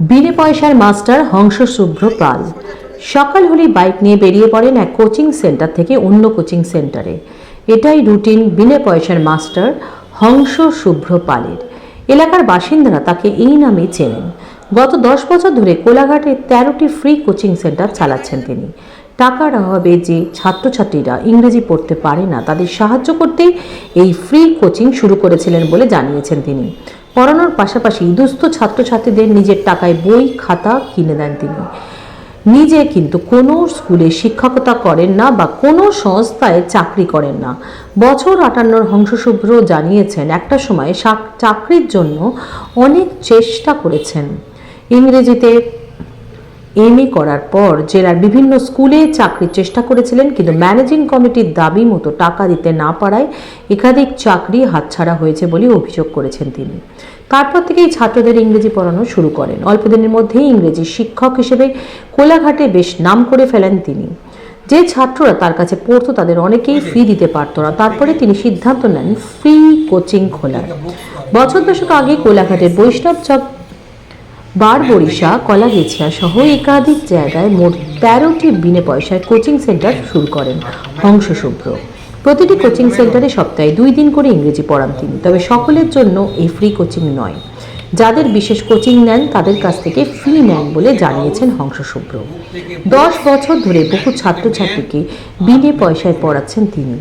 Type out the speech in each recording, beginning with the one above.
বিনে পয়সার মাস্টার হংস শুভ্র পাল। সকাল হলেই বাইক নিয়ে বেরিয়ে পড়েন এক কোচিং সেন্টার থেকে অন্য কোচিং সেন্টারে। এটাই রুটিন বিনে পয়সার মাস্টার হংস শুভ্র পালের। এলাকার বাসিন্দারা তাকে এই নামে চেনেন। গত দশ বছর ধরে কোলাঘাটে তেরোটি ফ্রি কোচিং সেন্টার চালাচ্ছেন তিনি। টাকার অভাবে যে ছাত্রছাত্রীরা ইংরেজি পড়তে পারে না, তাদের সাহায্য করতেই এই ফ্রি কোচিং শুরু করেছিলেন বলে জানিয়েছেন তিনি। পড়ানোর পাশাপাশি দুস্থ ছাত্রছাত্রীদের নিজের টাকায় বই, খাতা কিনে দেন তিনি। নিজে কিন্তু কোনো স্কুলে শিক্ষকতা করেন না বা কোনো সংস্থায় চাকরি করেন না। বছর আটান্নর হংসশুভ্র জানিয়েছেন, একটা সময় চাকরির জন্য অনেক চেষ্টা করেছেন। ইংরেজিতে এম করার পর জেলার বিভিন্ন স্কুলে চাকরির চেষ্টা করেছিলেন, কিন্তু ম্যানেজিং কমিটির দাবি মতো টাকা দিতে না পারায় একাধিক চাকরি হাতছাড়া হয়েছে বলে অভিযোগ করেছেন তিনি। তারপর থেকেই ছাত্রদের ইংরেজি পড়ানো শুরু করেন। অল্প দিনের মধ্যেই ইংরেজি শিক্ষক হিসেবে কোলাঘাটে বেশ নাম করে ফেলেন তিনি। যে ছাত্ররা তার কাছে পড়তো, তাদের অনেকেই ফি দিতে পারতো না। তারপরে তিনি সিদ্ধান্ত নেন, ফ্রি কোচিং খোলার। বছর দশক আগে কোলাঘাটের বৈষ্ণব চক বারবরিশা কলাগেছিয়া সহ একাধিক জায়গায় মোট তেরোটি বিনে পয়সায় কোচিং সেন্টার শুরু করেন হংস শুভ্র। প্রতিটি কোচিং সেন্টারে সপ্তাহে দুই দিন করে ইংরেজি পড়ান তিনি, তবে সকলের জন্য এই ফ্রি কোচিং নয়। যাদের বিশেষ কোচিং নেন, তাদের কাছ থেকে ফি নেন বলে জানিয়েছেন হংস শুভ্র। দশ বছর ধরে বহু ছাত্রছাত্রীকে বিনে পয়সায় পড়াচ্ছেন তিনি।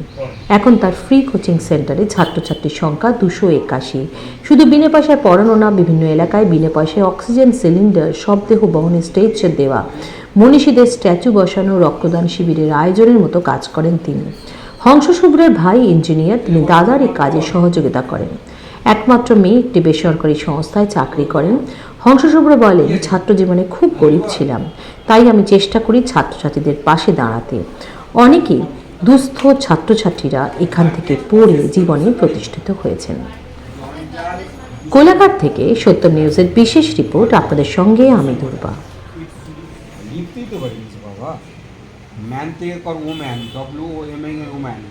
এখন তার ফ্রি কোচিং সেন্টারে ছাত্রছাত্রীর সংখ্যা দুশো একাশি। শুধু বিনে পয়সায় পড়ানো না, বিভিন্ন এলাকায় বিনে পয়সায় অক্সিজেন, সিলিন্ডার শবদেহ বহনে স্টেজ দেওয়া, মনীষীদের স্ট্যাচু বসানো, রক্তদান শিবিরের আয়োজনের মতো কাজ করেন তিনি। হংস শুভ্রের ভাই ইঞ্জিনিয়ার, তিনি দাদার এই কাজে সহযোগিতা করেন। একমাত্র মেয়ে একটি বেসরকারি সংস্থায় চাকরি করেন। হংসশুভ্র বলেন ছাত্র জীবনে খুব গরিব ছিলাম। তাই আমি চেষ্টা করি ছাত্রছাত্রীদের পাশে দাঁড়াতে। অনেকেই দুস্থ ছাত্রছাত্রীরা এখান থেকে পড়ে জীবনে প্রতিষ্ঠিত হয়েছেন। কোলাঘাট থেকে সত্য নিউজের বিশেষ রিপোর্ট আপনাদের সঙ্গে আমি দুর্বা কর ওম্যান ডব্লিউ এম ওম্যান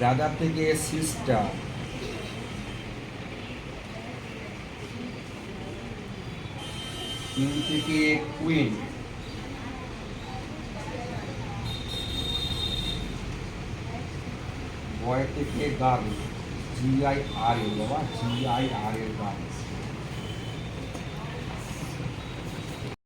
দাদা থেকে সিস্টার কিং থেকে কুইন বয় থেকে গার্ল জিআই আর এ বাবা। জি আই আর এর